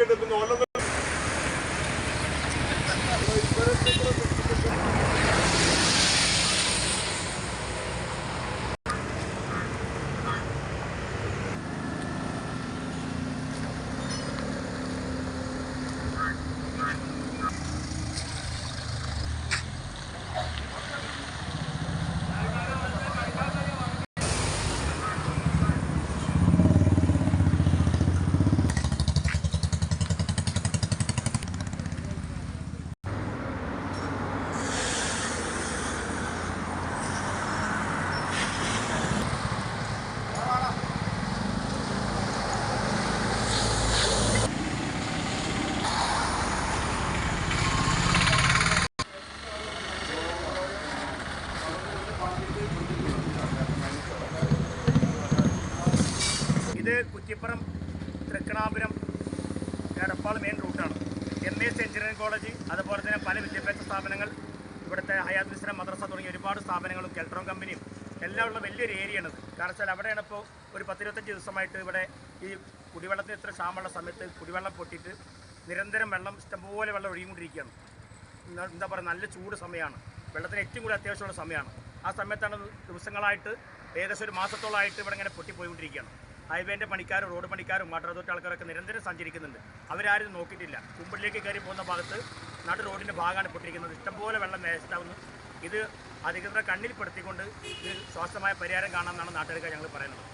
നിൽക്കട്ടെ പിന്നെ ഓലൊന്നും ഇത് കുറ്റിപ്പുറം തൃക്കണാപുരം എടപ്പാൾ മെയിൻ റൂട്ടാണ് എം എസ് എഞ്ചിനീയറിംഗ് കോളേജ് അതുപോലെ തന്നെ പല വിദ്യാഭ്യാസ സ്ഥാപനങ്ങൾ ഇവിടുത്തെ ഹയാത് മിശ്ര മദ്രസ തുടങ്ങിയ ഒരുപാട് സ്ഥാപനങ്ങളും കെൽട്രോൺ കമ്പനിയും എല്ലാം ഉള്ള വലിയൊരു ഏരിയയാണ് ഇത് കാരണം വെച്ചാൽ അവിടെയാണ് ഇപ്പോൾ ഒരു പത്തിരുപത്തഞ്ച് ദിവസമായിട്ട് ഇവിടെ ഈ കുടിവെള്ളത്തിന് ഇത്ര ക്ഷാമമുള്ള സമയത്ത് കുടിവെള്ളം പൊട്ടിയിട്ട് നിരന്തരം വെള്ളം ഇഷ്ടംപോലെ വെള്ളം ഒഴുകിക്കൊണ്ടിരിക്കുകയാണ്. എന്താ പറയുക നല്ല ചൂട് സമയമാണ്. വെള്ളത്തിന് ഏറ്റവും കൂടുതൽ അത്യാവശ്യമുള്ള സമയമാണ്. ആ സമയത്താണ് ദിവസങ്ങളായിട്ട് ഏകദേശം ഒരു മാസത്തോളമായിട്ട് ഇവിടെ ഇങ്ങനെ പൊട്ടിപ്പോയിക്കൊണ്ടിരിക്കുകയാണ്. ഹൈവേന്റെ പണിക്കാരും റോഡ് പണിക്കാരും വാട്ടർ അതോറിറ്റി ആൾക്കാരൊക്കെ നിരന്തരം സഞ്ചരിക്കുന്നുണ്ട്. അവരാരും നോക്കിയിട്ടില്ല. കുമ്പിളിലേക്ക് കയറി പോകുന്ന ഭാഗത്ത് നാട്ടു റോഡിന്റെ ഭാഗമാണ് പൊട്ടിരിക്കുന്നത്. ഇഷ്ടംപോലെ വെള്ളം വേസ്റ്റാവുന്നു ഇത് അധികൃതരെ കണ്ണിൽപ്പെടുത്തിക്കൊണ്ട് ഇത് ശ്വാസമായ പരിഹാരം കാണാമെന്നാണ് നാട്ടുകാർക്ക് ഞങ്ങൾ പറയുന്നത്.